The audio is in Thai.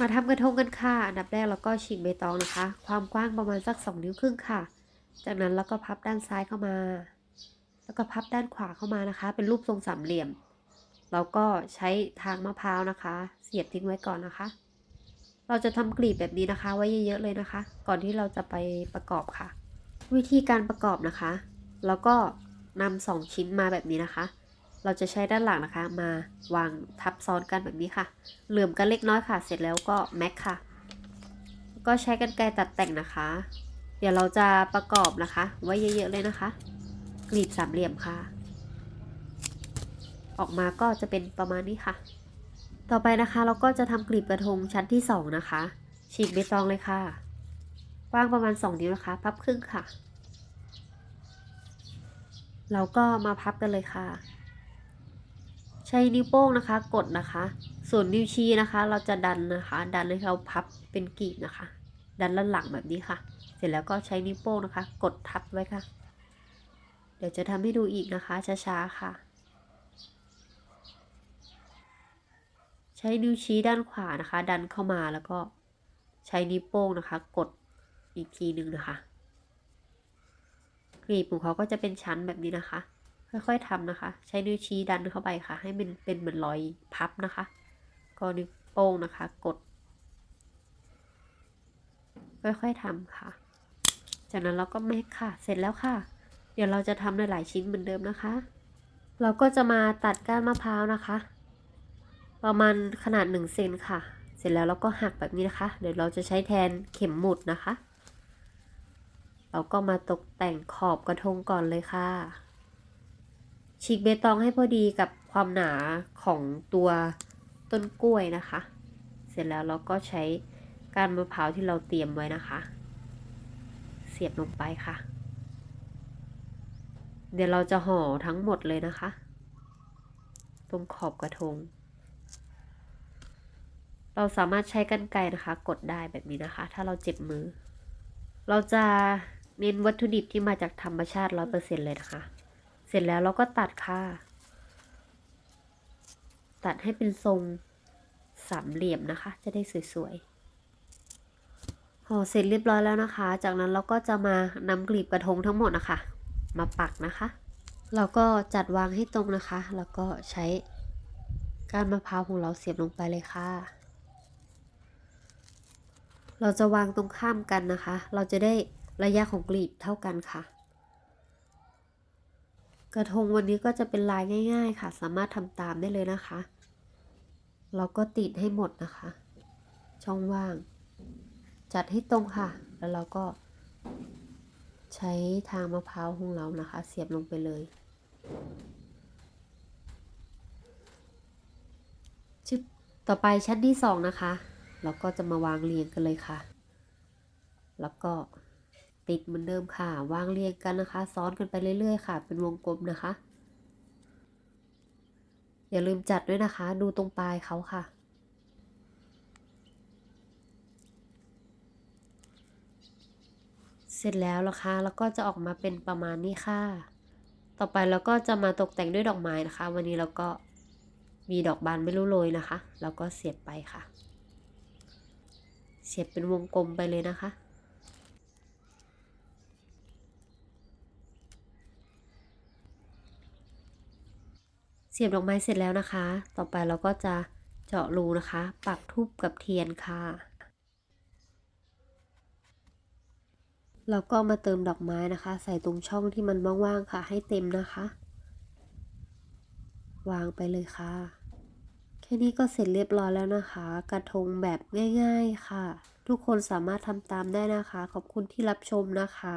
มาทำกระทงกันค่ะ อันดับแรกเราก็ฉีกใบตองนะคะ ความกว้างประมาณสัก 2 นิ้วครึ่งค่ะ จากนั้นเราก็พับด้านซ้ายเข้ามา แล้วก็พับด้านขวาเข้ามานะคะ เป็นรูปทรงสามเหลี่ยม เราก็ใช้ทางมะพร้าวนะคะ เสียบทิ้งไว้ก่อนนะคะ เราจะทำกลีบแบบนี้นะคะ ไว้เยอะๆเลยนะคะ ก่อนที่เราจะไปประกอบค่ะ วิธีการประกอบนะคะเราก็นำสองชิ้นมาแบบนี้นะคะ เราจะใช้ด้านหลังนะคะ มาวางทับซ้อนกันแบบนี้ค่ะ เหลื่อมกันเล็กน้อยค่ะ เสร็จแล้วก็แม็กค่ะ ก็ใช้กันไกรตัดแต่งนะคะ เดี๋ยวเราจะประกอบนะคะ ไว้เยอะๆเลยนะคะกลีบสามเหลี่ยมค่ะ ออกมาก็จะเป็นประมาณนี้ค่ะ ต่อไปนะคะเราก็จะทำกลีบกระทงชั้นที่สองนะคะ ฉีกใบตองเลยค่ะกว้างประมาณ2นิ้วนะคะ พับครึ่งค่ะ เราก็มาพับกันเลยค่ะ ใช้นิ้วโป้งนะคะ กดนะคะ ส่วนนิ้วชี้นะคะ เราจะดันนะคะ ดันให้เราพับเป็นกีบนะคะ ดันด้านหลังแบบนี้ค่ะ เสร็จแล้วก็ใช้นิ้วโป้งนะคะ กดทับไว้ค่ะ เดี๋ยวจะทำให้ดูอีกนะคะ ช้าๆค่ะ ใช้นิ้วชี้ด้านขวานะคะ ดันเข้ามาแล้วก็ใช้นิ้วโป้งนะคะ กดอีกทีหนึ่งนะคะกลีบของเขาก็จะเป็นชั้นแบบนี้นะคะ ค่อยๆทำนะคะ ใช้นิ้วชี้ดันเข้าไปค่ะ ให้มันเป็นเหมือนรอยพับนะคะ ก็นิ้วโป้งนะคะ กด ค่อยๆทำค่ะ จากนั้นเราก็แม็กค่ะ เสร็จแล้วค่ะ เดี๋ยวเราจะทำหลายๆชิ้นเหมือนเดิมนะคะ เราก็จะมาตัดก้านมะพร้าวนะคะ ประมาณขนาด1เซนค่ะ เสร็จแล้วเราก็หักแบบนี้นะคะ เดี๋ยวเราจะใช้แทนเข็มหมุดนะคะ เราก็มาตกแต่งขอบกระทงก่อนเลยค่ะ ฉีกเบตองให้พอดีกับความหนาของตัวต้นกล้วยนะคะ เสร็จแล้วเราก็ใช้ก้านมะพร้าวที่เราเตรียมไว้นะคะ เสียบลงไปค่ะ เดี๋ยวเราจะห่อทั้งหมดเลยนะคะ ตรงขอบกระทง เราสามารถใช้กันไกรนะคะ กดได้แบบนี้นะคะ ถ้าเราเจ็บมือ เราจะเน้นวัตถุดิบที่มาจากธรรมชาติร้อยเปอร์เซ็นเลยนะคะ ร็จแล้วเราก็ตัดค่ะ ตัดให้เป็นทรงสามเหลี่ยมนะคะ จะได้สวยๆห่อเสร็จเรียบร้อยแล้วนะคะ จากนั้นเราก็จะมานำกลีบกระทงทั้งหมดนะคะ มาปักนะคะ เราก็จัดวางให้ตรงนะคะ แล้วก็ใช้ก้านมะพร้าวของเราเสียบลงไปเลยค่ะ เราจะวางตรงข้ามกันนะคะ เราจะได้ระยะของกลีบเท่ากันค่ะ กระทงวันนี้ก็จะเป็นลายง่ายๆค่ะ สามารถทำตามได้เลยนะคะ เราก็ติดให้หมดนะคะ ช่องว่าง จัดให้ตรงค่ะ แล้วเราก็ ใช้ทางมะพร้าวของเรานะคะ เสียบลงไปเลยชึบต่อไปชั้นที่สองนะคะ เราก็จะมาวางเรียงกันเลยค่ะ แล้วก็ ติดเหมือนเดิมค่ะ วางเรียงกันนะคะ ซ้อนกันไปเรื่อยๆค่ะ เป็นวงกลมนะคะ อย่าลืมจัดด้วยนะคะ ดูตรงปลายเขาค่ะ เสร็จแล้วนะคะ แล้วก็จะออกมาเป็นประมาณนี้ค่ะ ต่อไปเราก็จะมาตกแต่งด้วยดอกไม้นะคะ วันนี้เราก็มีดอกบานไม่รู้โรยนะคะ แล้วก็เสียบไปค่ะ เสียบเป็นวงกลมไปเลยนะคะ เสียบดอกไม้เสร็จแล้วนะคะ ต่อไปเราก็จะเจาะรูนะคะ ปักทูบกับเทียนค่ะ เราก็มาเติมดอกไม้นะคะ ใส่ตรงช่องที่มันว่างๆค่ะ ให้เต็มนะคะ วางไปเลยค่ะ แค่นี้ก็เสร็จเรียบร้อยแล้วนะคะ กระทงแบบง่าย ๆค่ะ ทุกคนสามารถทำตามได้นะคะ ขอบคุณที่รับชมนะคะ